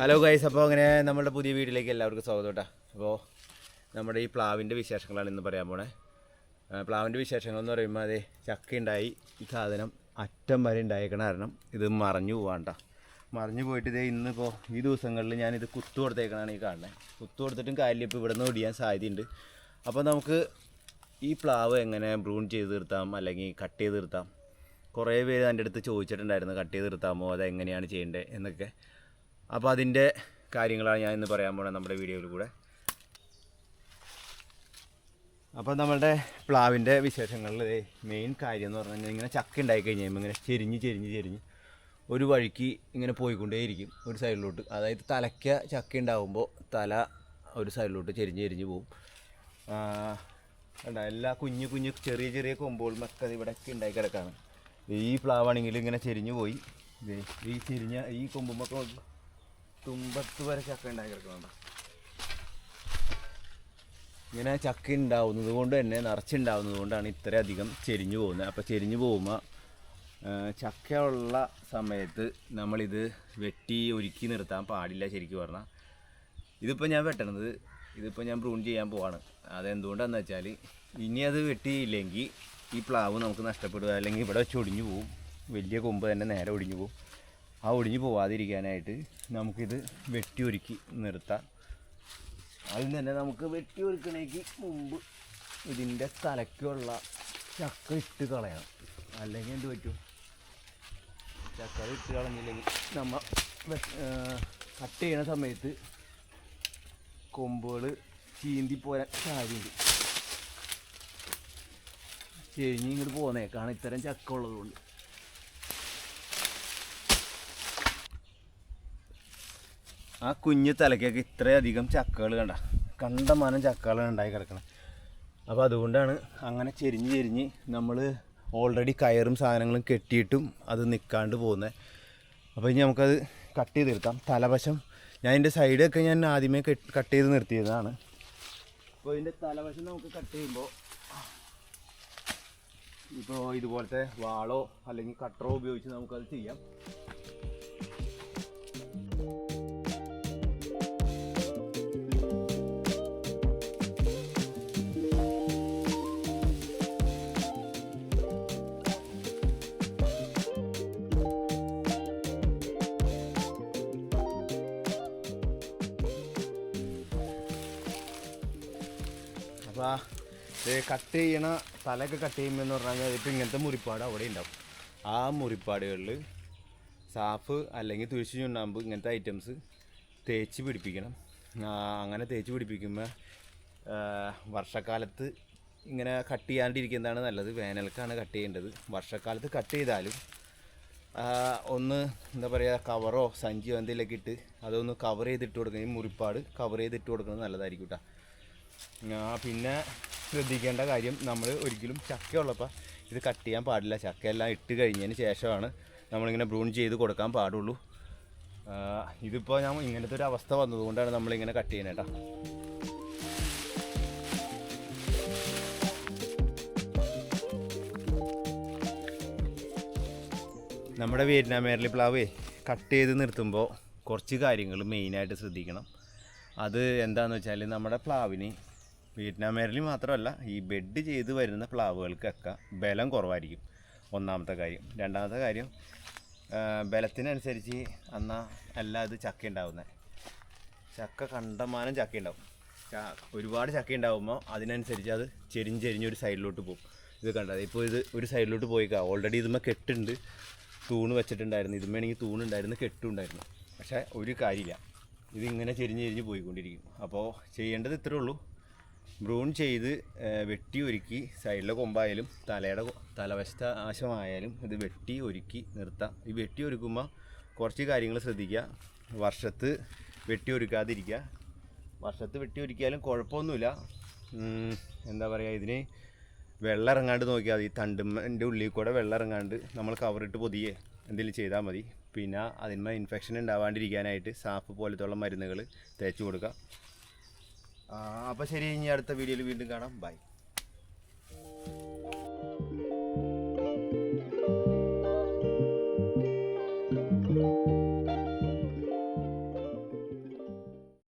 Hello guys അപ്പോൾ അങ്ങനെ നമ്മുടെ പുതിയ വീട്ടിലേക്ക് എല്ലാവർക്കും സ്വാഗതം കേട്ടോ. അപ്പോൾ നമ്മുടെ ഈ പ്ലാവിന്റെ വിശേഷങ്ങളാണ് ഇന്ന് പറയാൻ പോണേ. പ്ലാവിന്റെ വിശേഷങ്ങൾ എന്ന് പറയുമ്പോൾ അതെ ചക്ക ഉണ്ടായി ഈ സാധനം അറ്റം വരെ ഉണ്ടായേക്കണ കാരണം ഇത് മറഞ്ഞു പോവാണ്ട മറിഞ്ഞു പോയിട്ട് ഇതേ ഇന്നിപ്പോൾ ഈ ദിവസങ്ങളിൽ ഞാനിത് കുത്തു കൊടുത്തേക്കണാണ് ഈ കാണുന്നത് കുത്തു കൊടുത്തിട്ടും കാര്യമില്ല. ഇവിടെ നിന്ന് ഒടിയാൻ സാധ്യതയുണ്ട്. അപ്പോൾ നമുക്ക് ഈ പ്ലാവ് എങ്ങനെ ബ്രൂൺ ചെയ്ത് നിർത്താം? അല്ലെങ്കിൽ കട്ട് ചെയ്ത് നിർത്താം? കുറേ പേര് എന്റെ അടുത്ത് ചോദിച്ചിട്ടുണ്ടായിരുന്നു കട്ട് ചെയ്ത് നിർത്താമോ? അത് എങ്ങനെയാണ് ചെയ്യേണ്ടത് എന്നൊക്കെ. അപ്പോൾ അതിന്റെ കാര്യങ്ങളാണ് ഞാൻ ഇന്ന് പറയാൻ പോണത് നമ്മുടെ വീഡിയോയിൽ കൂടെ. അപ്പോൾ നമ്മളുടെ പ്ലാവിന്റെ വിശേഷങ്ങളിൽ മെയിൻ കാര്യം എന്ന് പറഞ്ഞു കഴിഞ്ഞാൽ ഇങ്ങനെ ചക്ക ഉണ്ടായി കഴിഞ്ഞാൽ ഇങ്ങനെ ചെരിഞ്ഞ് ചെരിഞ്ഞ് ചെരിഞ്ഞ് ഒരു വഴിക്ക് ഇങ്ങനെ പോയിക്കൊണ്ടേയിരിക്കും ഒരു സൈഡിലോട്ട്. അതായത് തലയ്ക്ക ചക്ക ഉണ്ടാകുമ്പോൾ തല ഒരു സൈഡിലോട്ട് ചെരിഞ്ഞ് ചെരിഞ്ഞ് പോവും. കണ്ടോ? എല്ലാ കുഞ്ഞു കുഞ്ഞു ചെറിയ ചെറിയ കൊമ്പുകളുമൊക്കെ ഇവിടെയൊക്കെ ഉണ്ടായി കിടക്കാണ്. ഈ പ്ലാവാണെങ്കിൽ ഇങ്ങനെ ചെരിഞ്ഞു പോയി. ഈ ചെരിഞ്ഞ ഈ കൊമ്പുമൊക്കെ തുമ്പത്ത് വരെ ചക്ക ഉണ്ടാക്കി കിടക്കുന്നുണ്ട് ഇങ്ങനെ ചക്ക ഉണ്ടാവുന്നത് കൊണ്ട് തന്നെ നിറച്ചുണ്ടാവുന്നത് കൊണ്ടാണ് ഇത്രയധികം ചെരിഞ്ഞു പോകുന്നത്. അപ്പോൾ ചെരിഞ്ഞു പോകുമ്പോൾ ചക്ക ഉള്ള സമയത്ത് നമ്മളിത് വെട്ടി ഒരുക്കി നിർത്താൻ പാടില്ല ശരിക്കും പറഞ്ഞാൽ ഇതിപ്പോൾ ഞാൻ വെട്ടണത് ഇതിപ്പോൾ ഞാൻ പ്രൂൺ ചെയ്യാൻ പോവാണ്. അതെന്തുകൊണ്ടാന്ന് വെച്ചാൽ ഇനി അത് വെട്ടിയില്ലെങ്കിൽ ഈ പ്ലാവ് നമുക്ക് നഷ്ടപ്പെടുക അല്ലെങ്കിൽ ഇവിടെ വെച്ച് ഒടിഞ്ഞു പോവും. വലിയ കൊമ്പ് തന്നെ നേരെ ഒടിഞ്ഞു പോവും. ആ ഒടിഞ്ഞു പോവാതിരിക്കാനായിട്ട് നമുക്കിത് വെട്ടി ഒരുക്കി നിർത്താം. അതിന് തന്നെ നമുക്ക് വെട്ടി ഒരുക്കണേക്ക് മുമ്പ് ഇതിന്റെ തലയ്ക്കുള്ള ചക്ക ഇട്ട് കളയണം. അല്ലെങ്കിൽ എന്ത് പറ്റും? ചക്ക ഇട്ട് കളഞ്ഞില്ലെങ്കിൽ നമ്മൾ കട്ട് ചെയ്യണ സമയത്ത് കൊമ്പുകൾ ചീന്തി പോരാൻ സാധ്യതയുണ്ട്. ചെരിഞ്ഞ് ഇങ്ങോട്ട് പോകുന്നേക്കാണ് ഇത്തരം ചക്ക ഉള്ളതുകൊണ്ട്. ആ കുഞ്ഞു തലയ്ക്കൊക്കെ ഇത്രയധികം ചക്കകൾ കണ്ട. കണ്ടമാനം ചക്കകൾ ഉണ്ടായി കിടക്കണം. അപ്പോൾ അതുകൊണ്ടാണ് അങ്ങനെ ചെരിഞ്ഞ് ചെരിഞ്ഞ് നമ്മൾ ഓൾറെഡി കയറും സാധനങ്ങളും കെട്ടിയിട്ടും അത് നിൽക്കാണ്ട് പോകുന്നത് അപ്പോൾ ഇനി നമുക്കത് കട്ട് ചെയ്ത് നിർത്താം തലവശം ഞാൻ ഇതിന്റെ സൈഡൊക്കെ ഞാൻ ആദ്യമേ കട്ട് ചെയ്ത് നിർത്തിയതാണ്. അപ്പോൾ ഇതിന്റെ തലവശം നമുക്ക് കട്ട് ചെയ്യുമ്പോൾ ഇപ്പോൾ ഇതുപോലത്തെ വാളോ അല്ലെങ്കിൽ കട്ടറോ ഉപയോഗിച്ച് നമുക്കത് ചെയ്യാം. കട്ട് ചെയ്യണ തലയൊക്കെ കട്ട് ചെയ്യുമ്പോൾ എന്ന് പറഞ്ഞാൽ ഇപ്പോൾ ഇങ്ങനത്തെ മുറിപ്പാട് അവിടെ ഉണ്ടാവും ആ മുറിപ്പാടുകളിൽ സാഫ് അല്ലെങ്കിൽ തുഴച്ചു ചുണ്ണാമ്പ് ഇങ്ങനത്തെ ഐറ്റംസ് തേച്ച് പിടിപ്പിക്കണം. അങ്ങനെ തേച്ച് പിടിപ്പിക്കുമ്പോൾ വർഷക്കാലത്ത് ഇങ്ങനെ കട്ട് ചെയ്യാണ്ടിരിക്കുന്നതാണ് നല്ലത്. വേനൽക്കാണ് കട്ട് ചെയ്യേണ്ടത്. വർഷക്കാലത്ത് കട്ട് ചെയ്താലും ഒന്ന് എന്താ പറയുക കവറോ സഞ്ചിയോ എന്തെങ്കിലുമൊക്കെ ഇട്ട് അതൊന്ന് കവർ ചെയ്തിട്ട് കൊടുക്കണം. ഈ മുറിപ്പാട് കവർ ചെയ്തിട്ട് കൊടുക്കുന്നത് നല്ലതായിരിക്കും കേട്ടോ പിന്നെ ശ്രദ്ധിക്കേണ്ട കാര്യം നമ്മൾ ഒരിക്കലും ചക്ക ഉള്ളപ്പോൾ ഇത് കട്ട് ചെയ്യാൻ പാടില്ല. ചക്കയെല്ലാം ഇട്ട് കഴിഞ്ഞതിന് ശേഷമാണ് നമ്മളിങ്ങനെ ബ്രൂൺ ചെയ്ത് കൊടുക്കാൻ പാടുള്ളൂ. ഇതിപ്പോൾ ഞാൻ ഇങ്ങനത്തെ ഒരു അവസ്ഥ വന്നതുകൊണ്ടാണ് നമ്മളിങ്ങനെ കട്ട് ചെയ്യുന്നത് കേട്ടോ. നമ്മുടെ വിയറ്റ്നാം മേരലി പ്ലാവേ കട്ട് ചെയ്ത് നിർത്തുമ്പോൾ കുറച്ച് കാര്യങ്ങൾ മെയിനായിട്ട് ശ്രദ്ധിക്കണം. അത് എന്താണെന്ന് വെച്ചാൽ നമ്മുടെ പ്ലാവിന് വിയറ്റ്നാം മാത്രമല്ല ഈ ബെഡ് ചെയ്ത് വരുന്ന പ്ലാവുകൾക്കൊക്കെ ബലം കുറവായിരിക്കും. ഒന്നാമത്തെ കാര്യം. രണ്ടാമത്തെ കാര്യം ബലത്തിനനുസരിച്ച് എന്നാൽ അല്ല ഇത് ചക്ക ഉണ്ടാവുന്നത് ചക്ക കണ്ടമാനം ചക്ക ഉണ്ടാവും. ച- ഒരുപാട് ചക്ക ഉണ്ടാകുമ്പോൾ അതിനനുസരിച്ച് അത് ചെരിഞ്ഞ് ചെരിഞ്ഞ് ഒരു സൈഡിലോട്ട് പോകും. ഇത് കണ്ടത് ഇപ്പോൾ ഇത് ഒരു സൈഡിലോട്ട് പോയിക്കാം. ഓൾറെഡി ഇതുമ്മേ കെട്ടുണ്ട്. തൂണ് വെച്ചിട്ടുണ്ടായിരുന്നു. ഇതുമ്മേണെങ്കിൽ തൂണുണ്ടായിരുന്നു കെട്ടുണ്ടായിരുന്നു. പക്ഷേ ഒരു കാര്യമില്ല. ഇതിങ്ങനെ ചെരിഞ്ഞ് ചെരിഞ്ഞ് പോയിക്കൊണ്ടിരിക്കും. അപ്പോൾ ചെയ്യേണ്ടത് ഇത്രേ ഉള്ളൂ. ബ്രൂൺ ചെയ്ത് വെട്ടി ഒരുക്കി സൈഡിലെ കൊമ്പായാലും തലയുടെ തലവശത്തെ ആശമായാലും ഇത് വെട്ടി ഒരുക്കി നിർത്താം. ഈ വെട്ടി ഒരുക്കുമ്പോൾ കുറച്ച് കാര്യങ്ങൾ ശ്രദ്ധിക്കുക. വർഷത്ത് വെട്ടി ഒരുക്കാതിരിക്കുക. വർഷത്ത് വെട്ടി ഒരുക്കിയാലും കുഴപ്പമൊന്നുമില്ല. എന്താ പറയുക ഇതിന് വെള്ളം ഇറങ്ങാണ്ട് നോക്കിയാൽ മതി തണ്ടുമ്മന്റെ ഉള്ളിൽ കൂടെ വെള്ളം ഇറങ്ങാണ്ട് നമ്മൾ കവറിട്ട് പൊതിയെ എന്തെങ്കിലും ചെയ്താൽ മതി. പിന്നെ അതിന്മേൽ ഇൻഫെക്ഷൻ ഉണ്ടാവാണ്ടിരിക്കാനായിട്ട് സാഫ് പോലത്തുള്ള മരുന്നുകൾ തേച്ച് കൊടുക്കുക. അപ്പോൾ ശരി ഇനി അടുത്ത വീഡിയോയിൽ വീണ്ടും കാണാം. ബൈ.